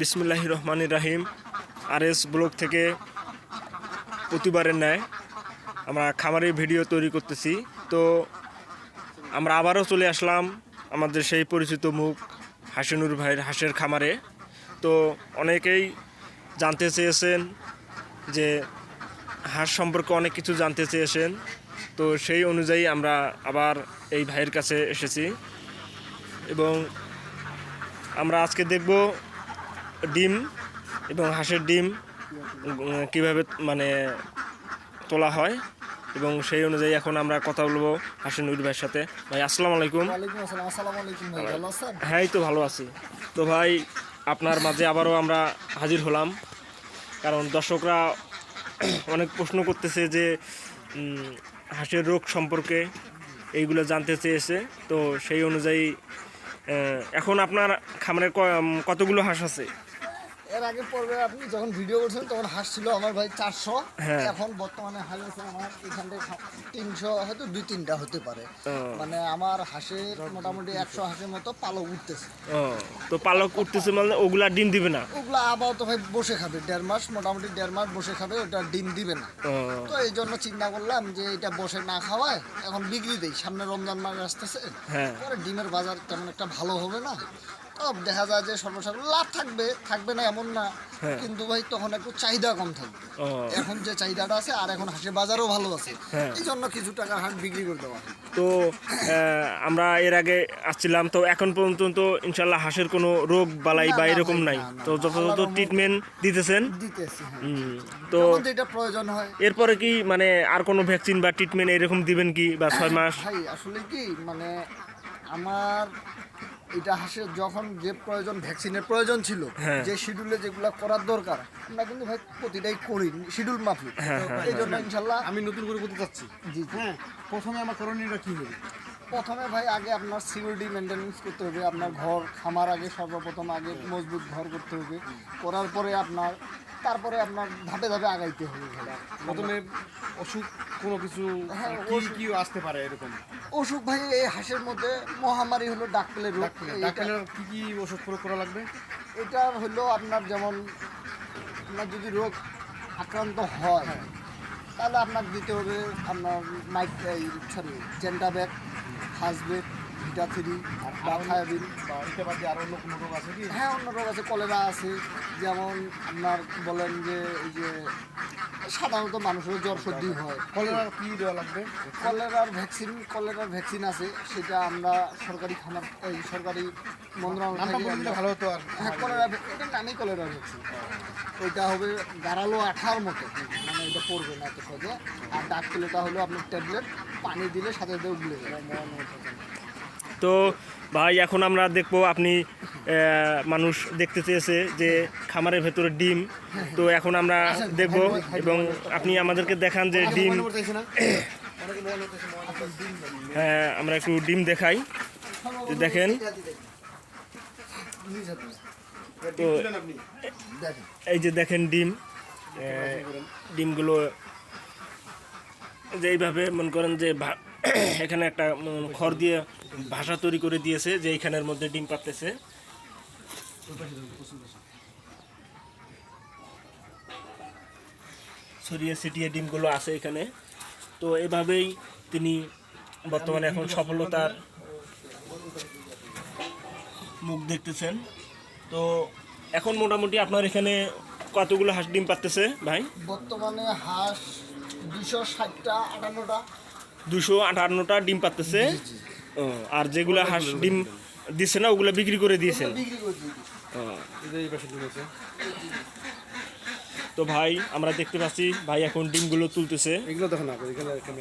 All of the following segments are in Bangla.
বিসমুল্লাহ রহমান রাহিম আর এস ব্লগ থেকে প্রতিবারের ন্যায় আমরা খামারের ভিডিও তৈরি করতেছি। তো আমরা আবারও চলে আসলাম আমাদের সেই পরিচিত মুখ হাসিনুর ভাইয়ের হাঁসের খামারে। তো অনেকেই জানতে চেয়েছেন যে হাঁস সম্পর্কে অনেক কিছু জানতে চেয়েছেন। তো সেই অনুযায়ী আমরা আবার এই ভাইয়ের কাছে এসেছি। এবং আমরা আজকে দেখব ডিম এবং হাঁসের ডিম কীভাবে মানে তোলা হয় এবং সেই অনুযায়ী এখন আমরা কথা বলব হাসিন নুর ভাইয়ের সাথে। ভাই আসসালামু আলাইকুম। হ্যাঁ এই তো ভালো আছি। তো ভাই আপনার মাঝে আবারও আমরা হাজির হলাম। কারণ দর্শকরা অনেক প্রশ্ন করতেছে যে হাঁসের রোগ সম্পর্কে এইগুলো জানতে চেয়েছে। তো সেই অনুযায়ী এখন আপনার খামারে ক- কতগুলো হাঁস আছে? এর আগে পর্বে আপনি যখন ভিডিও করছেন তখন হাঁস ছিল আমার ভাই চারশো। হ্যাঁ। এখন বর্তমানে হাঁস আছে আমার এখান তিনশো হয়তো দুই তিনটা হতে পারে। মানে আমার হাঁসের মোটামুটি একশো হাঁসের মতো পালক উঠতেছে। তো পালক উঠতেছে মানে ওগুলা ডিম দিবে না? ওগুলো আবার তো ভাই বসে খাবে দেড় মাস মোটামুটি দেড় মাস বসে খাবে ওটা ডিম দিবে না। তো এই জন্য চিন্তা করলাম যে এটা বসে না খাওয়ায় এখন বিক্রি দেই সামনে রমজান মাস আসতেছে। হ্যাঁ। পরে ডিমের বাজার তেমন একটা ভালো হবে না। দেখা যায় যে সর্বসাধারণ লাভ থাকবে থাকবে না এমন না। হ্যাঁ। কিন্তু ভাই তখন একটু চাহিদা কম থাকবে। এখন যে চাহিদাটা আছে আর এখন হাঁসের বাজারও ভালো আছে। হ্যাঁ। এই জন্য কিছু টাকা হাঁস বিক্রি করে দেওয়া তো আমরা এর আগে আসছিলাম তো এখন পর্যন্ত তো ইনশাল্লাহ হাঁসের কোনো রোগ বালাই বা এরকম নাই। তো যথাযথ ট্রিটমেন্ট দিতেছেন? দিতেছি হ্যাঁ। তো যেটা প্রয়োজন হয়। এরপরে কি মানে আর কোনো ভ্যাকসিন বা ট্রিটমেন্ট এরকম দিবেন কি বা ছয় মাস? ভাই আসলে কি মানে আমার এটা হাঁসের যখন যে প্রয়োজন ভ্যাকসিনের প্রয়োজন ছিল হ্যাঁ। যে শিডিউলে যেগুলো করার দরকার আমরা কিন্তু ভাই প্রতিটাই করি শিডিউল মাফিক হ্যাঁ, হ্যাঁ, এই জন্য ইনশাল্লাহ আমি নতুন করে করতে চাচ্ছি জি। হ্যাঁ প্রথমে আমার করণীয়টা কি হবে প্রথমে ভাই আগে আপনার সিকিউরিটি মেনটেন্যান্স করতে হবে আপনার ঘর খামার আগে সর্বপ্রথম আগে মজবুত ঘর করতে হবে। করার পরে আপনার তারপরে আপনার ধাপে ধাপে আগাইতে হবে প্রথমে অসুখ কোনো কিছু হ্যাঁ, কি। আসতে পারে এরকম? অসুখ ভাই এই হাঁসের মধ্যে মহামারী হলো ডাকপেলের রোগ। ডাক্তারের কি কি ওষুধ প্রয়োগ করা লাগবে? এটা হলো আপনার যেমন আপনার যদি রোগ আক্রান্ত হয় তাহলে আপনার দিতে হবে আপনার মাইক সরি জেন্টাব্যাক ফাসবেক ভিটা থ্রি বা বাদে অন্য কোনো রোগ আছে কি? হ্যাঁ অন্য রোগ আছে কলেরা আছে। যেমন আপনার বলেন যে এই যে সাধারণত মানুষের জ্বর সর্দি হয়। কলেরা কি দেওয়া লাগবে? কলেরার ভ্যাকসিন কলেরার ভ্যাকসিন আছে সেটা আমরা সরকারি খামার এই সরকারি মন্ত্রণালয় ভালো হতো আর হ্যাঁ কলেরা এটার নামই কলেরা ভ্যাকসিন ওইটা হবে গাড়ালো আঠার মতো। মানে এটা পড়বে না এত সহজে। আর ডাক পেলেটা হলো আপনার ট্যাবলেট পানি দিলে সাথে সাথে উগলে যাবে তো ভাই, এখন আমরা দেখব আপনি মানুষ দেখতে চেয়েছে যে খামারের ভেতরে ডিম। তো এখন আমরা দেখব এবং আপনি আমাদেরকে দেখান যে ডিম হ্যাঁ আমরা একটু ডিম দেখাই। দেখেন। তো এই যে দেখেন ডিম। ডিমগুলো যে এইভাবে মনে করেন যে এখানে একটা খড় দিয়ে ভাষা তৈরি করে দিয়েছে যে এইখানের মধ্যে ডিম পাততেছে ছড়িয়ে ছিটিয়ে ডিমগুলো আছে এখানে। তো এভাবেই তিনি বর্তমানে এখন সফলতার মুখ দেখতেছেন। তো এখন মোটামুটি আপনার এখানে কতগুলো হাঁস ডিম পাততেছে ভাই? বর্তমানে হাঁস দুশো ষাটটা, আটান্নটা। দুশো আটান্নটা ডিম পাতেছে আর যেগুলো হাঁস ডিম দিচ্ছে না ওগুলো বিক্রি করে দিয়েছেন তো ভাই আমরা দেখতে পাচ্ছি ভাই এখন ডিমগুলো তুলতেছে। এগুলো দেখো না এখানে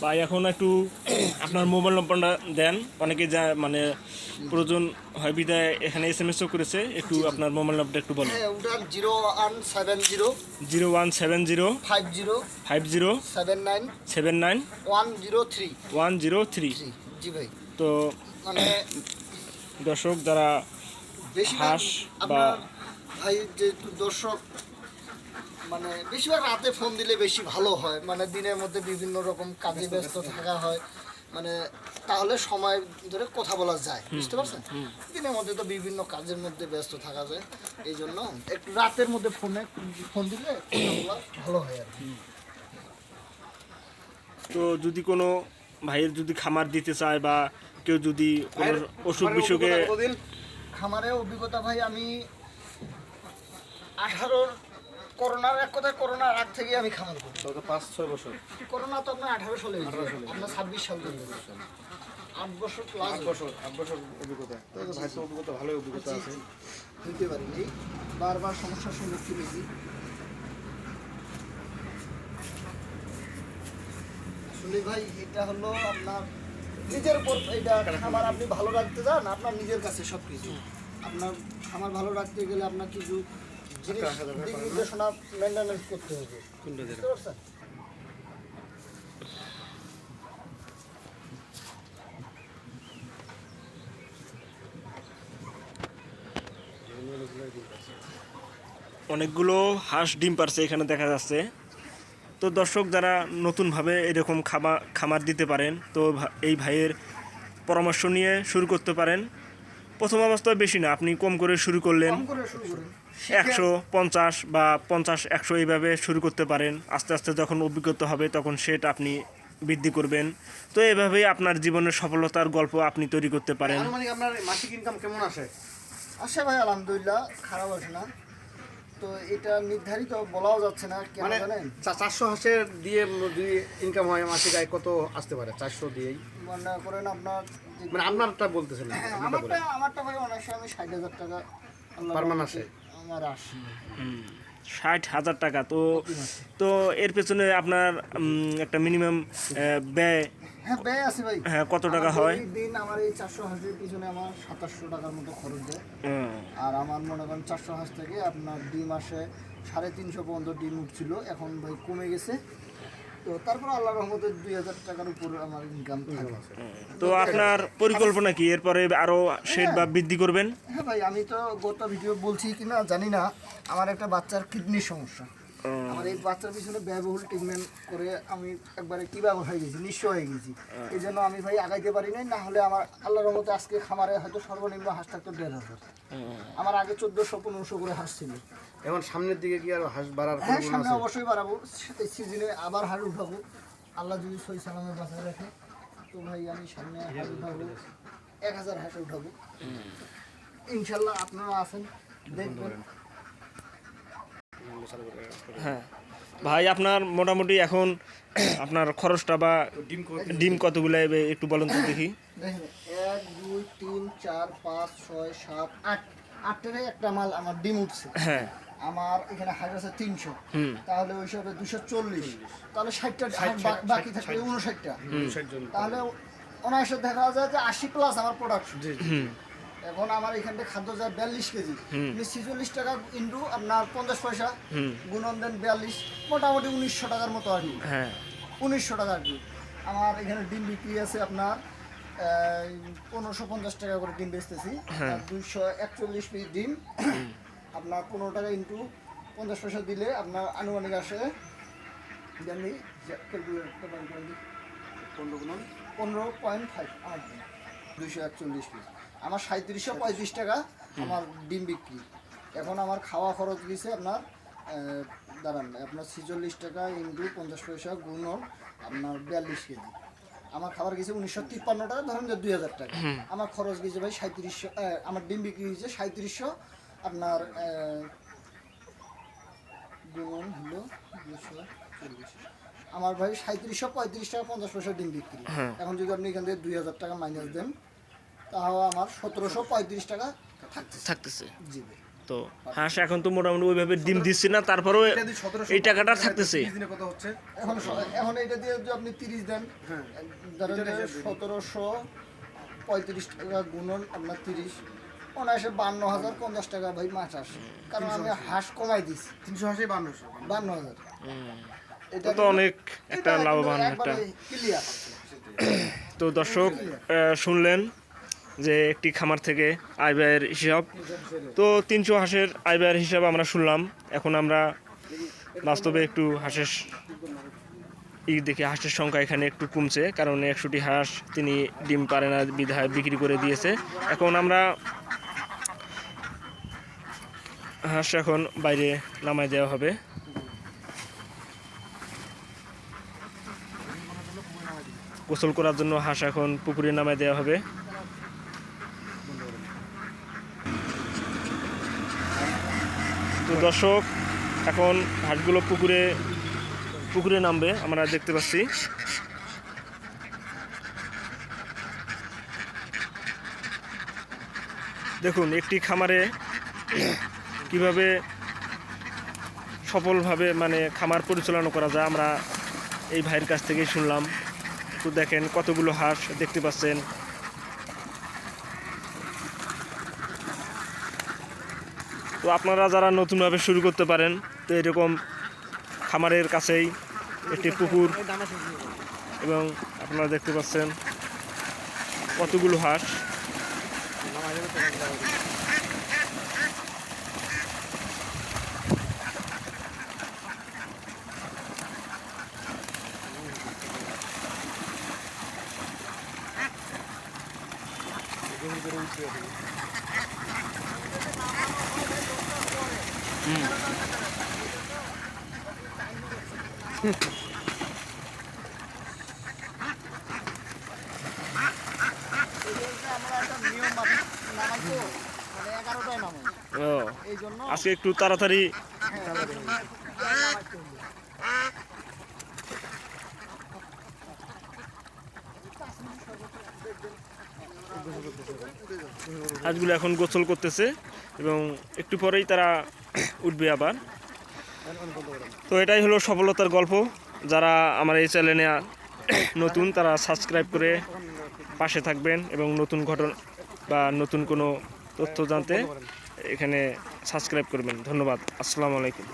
বা এখন একটু আপনার মোবাইল নম্বরটা দেন। অনেকে যা মানে প্রয়োজন হয় বিদায় এখানে এস এম এসও করেছে। একটু আপনার মোবাইল নম্বরটা একটু বলেন। হ্যাঁ ওটা zero one seven zero zero one seven zero five zero five zero seven nine seven nine one zero three. One zero three. জি ভাই। তো মানে দর্শক যারা বেশি হাঁস বা- ভাই যে দর্শক মানে বেশিরভাগ রাতে ফোন দিলে বেশি ভালো হয়। মানে দিনের মধ্যে বিভিন্ন রকম কাজে ব্যস্ত থাকা হয়। মানে তাহলে সময় ধরে কথা বলা যায় বুঝতে পারছেন? দিনের মধ্যে তো বিভিন্ন কাজের মধ্যে ব্যস্ত থাকা যায় এই জন্য একটু রাতের মধ্যে ফোনে ফোন দিলে ভালো হয় আর কি। তো যদি কোনো ভাইয়ের যদি খামার দিতে চায় বা কেউ যদি কোনো অসুখ বিসুখে কতদিন? খামারের অভিজ্ঞতা ভাই আমি আঠারোর করোনার এক কথায় করোনার আগ থেকে আমি খামার করি। তত পাঁচ ছয় বছর। করোনা তো আপনার আঠারো সালে আপনার ছাব্বিশ সাল থেকে আট বছর প্লাস আট বছর আট বছর অভিজ্ঞতা। ভাই তো অভিজ্ঞতা ভালোই অভিজ্ঞতা আছে। হইতে পারিনি। বারবার সমস্যার সম্মুখীন হয়েছি। আসলে ভাই এটা হলো আপনার নিজের উপর। এটা খামার আপনি ভালো রাখতে চান আপনার নিজের কাছে সব কিছু আপনার খামার ভালো রাখতে গেলে আপনার কিছু জিনিস দিক নির্দেশনা মেনটেন্যান্স করতে হবে। বুঝতে পারছেন? অনেকগুলো হাঁস ডিম পারছে এখানে দেখা যাচ্ছে। তো দর্শক যারা নতুনভাবে এরকম খাবার খামার দিতে পারেন তো এই ভাইয়ের পরামর্শ নিয়ে শুরু করতে পারেন। প্রথম অবস্থায় বেশি না আপনি কম করে শুরু করলেন। একশো পঞ্চাশ বা পঞ্চাশ একশো এইভাবে শুরু করতে পারেন। আস্তে আস্তে যখন অভিজ্ঞতা হবে তখন সেটা আপনি বৃদ্ধি করবেন। তো এভাবেই আপনার জীবনের সফলতার গল্প আপনি তৈরি করতে পারেন। আপনার মাসিক ইনকাম কেমন আসে? আসে ভাই আলহামদুলিল্লাহ খারাপ আসে না। তো এটা নির্ধারিত বলাও যাচ্ছে না কেন মানে চারশো হাঁসের দিয়ে যদি ইনকাম হয় মাসিক আয় কত আসতে পারে? চারশো দিয়েই। মনে করেন আপনার মানে আপনারটা বলতেছেন হ্যাঁ, আমারটা আমারটা ভাই অনেক সময় আমি ষাট হাজার টাকা আসে? আমার আসি ষাট হাজার টাকা। তো তো এর পেছনে আপনার একটা মিনিমাম ব্যয় হ্যাঁ ব্যয় আছে ভাই। হ্যাঁ কত টাকা হয়? দিন আমার এই চারশো হাঁসের পিছনে আমার সাতাশশো টাকার মতো খরচ দেয় আর আমার মনে করেন চারশো হাঁস থেকে আপনার দুই মাসে সাড়ে তিনশো পর্যন্ত ডিম উঠছিল। এখন ভাই কমে গেছে। তো তারপর আল্লাহ রহমতে দুই হাজার টাকার উপর আমার ইনকাম থাকে তো আপনার পরিকল্পনা কি? এরপরে আরও শেড বা বৃদ্ধি করবেন? হ্যাঁ ভাই আমি তো গত ভিডিও বলছি কিনা জানি না। আমার একটা বাচ্চার কিডনির সমস্যা। আমার এই বাচ্চার পিছনে ব্যয়বহুল ট্রিটমেন্ট করে আমি একবারে কীভাবে হয়ে গেছি নিঃস্ব হয়ে গেছি। এই জন্য আমি ভাই আগাইতে পারি নাই না হলে আমার আল্লাহর রহমতে আজকে খামারে হয়তো সর্বনিম্ন হাঁস থাকতো দেড় হাজার। আমার আগে চোদ্দোশো পনেরোশো করে হাঁস ছিল। এখন সামনের দিকে কি আর হাঁস বাড়ার হ্যাঁ সামনে অবশ্যই বাড়াবো। এই সিজনে আবার হাড় উঠাবো। আল্লাহ যদি সই সালামে বাঁচায় রাখে তো ভাই আমি সামনে হাড় উঠাবো। এক হাজার হাঁস উঠাবো। ইনশাল্লাহ আপনারা আছেন দেখবেন। হ্যাঁ। ভাই আপনার মোটামুটি এখন আপনার খরচটা বা ডিম ডিম কতগুলো একটু বলেন তো দেখি। এক দুই তিন চার পাঁচ ছয় সাত আট। আটটারে একটা মাল আমার ডিম উঠছে। হ্যাঁ। আমার এখানে হাইট আছে তিনশো। হুম। তাহলে ওই হিসাবে দুশো চল্লিশ। তাহলে ষাটটা বাকি থাকবে উনষাটটা তাহলে অনায়াসে দেখা যায় যে আশি প্লাস আমার প্রোডাকশন জি জি। হুম। এখন আমার এখান থেকে খাদ্য যায় বিয়াল্লিশ কেজি। ছিচল্লিশ টাকা ইন্টু আপনার পঞ্চাশ পয়সা। গুণন দেন বিয়াল্লিশ মোটামুটি উনিশশো টাকার মতো আর কি। হ্যাঁ। উনিশশো টাকা আর কি। আমার এখানে ডিম বিক্রি আছে আপনার পনেরোশো পঞ্চাশ টাকা করে ডিম বেচতেছি। হ্যাঁ। দুইশো একচল্লিশ পিস ডিম। আপনার পনেরো টাকা ইন্টু পঞ্চাশ পয়সা দিলে আপনার আনুমানিক আসে জানি পনেরো পয়েন্ট ফাইভ দুইশো একচল্লিশ পিস। আমার সাঁত্রিশশো পঁয়ত্রিশ টাকা আমার ডিম বিক্রি। এখন আমার খাওয়া খরচ গেছে আপনার দাঁড়ান আপনার ছিচল্লিশ টাকা ইন্টু পঞ্চাশ পয়সা গুণ আপনার বিয়াল্লিশ কেজি। আমার খাবার গেছে উনিশশো তিপ্পান্ন টাকা ধরেন যে দুই হাজার টাকা। আমার খরচ গেছে ভাই সাঁত্রিশশো আমার ডিম বিক্রি হয়েছে সাঁত্রিশশো আপনার গুণ হলো দুশো চল্লিশ। আমার ভাই সাঁত্রিশশো পঁয়ত্রিশ টাকা পঞ্চাশ পয়সা ডিম বিক্রি। হ্যাঁ। এখন যদি আপনি এখান থেকে দুই হাজার টাকা মাইনাস দেন তাহলে আমার সতেরোশো পঁয়ত্রিশ টাকা থাকতেছে। জিবে তো হাঁস এখন তো মোটামুটি ওইভাবে ডিম দিচ্ছে না তারপরেও এটা যদি 1700 এই টাকাটা থাকতেছে। এখন এখন এটা দিয়ে যদি আপনি তিরিশ দেন হ্যাঁ। সতেরোশো পঁয়ত্রিশ টাকা গুণন আপনার তিরিশ অনায়াসে বান্ন হাজার পঞ্চাশ টাকা ভাই মাছ আসে। কারণ আমি হাঁস কমাই দিছি। তিনশো আশি বান্নশো। বান্ন হাজার এটা তো অনেক একটা লাভবান একটা তো দর্শক শুনলেন যে একটি খামার থেকে আয় ব্যয়ের হিসাব। তো তিনশো হাঁসের আয় ব্যয়ের হিসাব আমরা শুনলাম। এখন আমরা বাস্তবে একটু হাঁসের ই দেখি, হাঁসের সংখ্যা এখানে একটু কমছে, কারণ একশোটি হাঁস তিনি ডিম পারে না, বিধায় বিক্রি করে দিয়েছে। এখন আমরা হাঁস এখন বাইরে নামায় দেওয়া হবে। গোসল করার জন্য হাঁস এখন পুকুরে নামায় দেওয়া হবে। তো দর্শক, এখন হাঁসগুলো পুকুরে পুকুরে নামবে, আমরা দেখতে পাচ্ছি। দেখুন, একটি খামারে কীভাবে সফলভাবে মানে খামার পরিচালনা করা যায়, আমরা এই ভাইয়ের কাছ থেকেই শুনলাম। তো দেখেন, কতগুলো হাঁস দেখতে পাচ্ছেন। তো আপনারা যারা নতুনভাবে শুরু করতে পারেন, তো এরকম খামারের কাছেই একটি পুকুর এবং আপনারা দেখতে পাচ্ছেন কতগুলো হাঁস আমরা একটা নিয়ম মাফিক নামাই তো মানে এগারোটায় নামাই ও এই জন্য আজকে একটু তাড়াতাড়ি হাঁসগুলো এখন গোসল করতেছে এবং একটু পরেই তারা উঠবে আবার। তো এটাই হলো সফলতার গল্প। যারা আমার এই চ্যানেলে নতুন, তারা সাবস্ক্রাইব করে পাশে থাকবেন এবং নতুন ঘটনা বা নতুন কোনো তথ্য জানতে এখানে সাবস্ক্রাইব করবেন। ধন্যবাদ। আসসালামু আলাইকুম।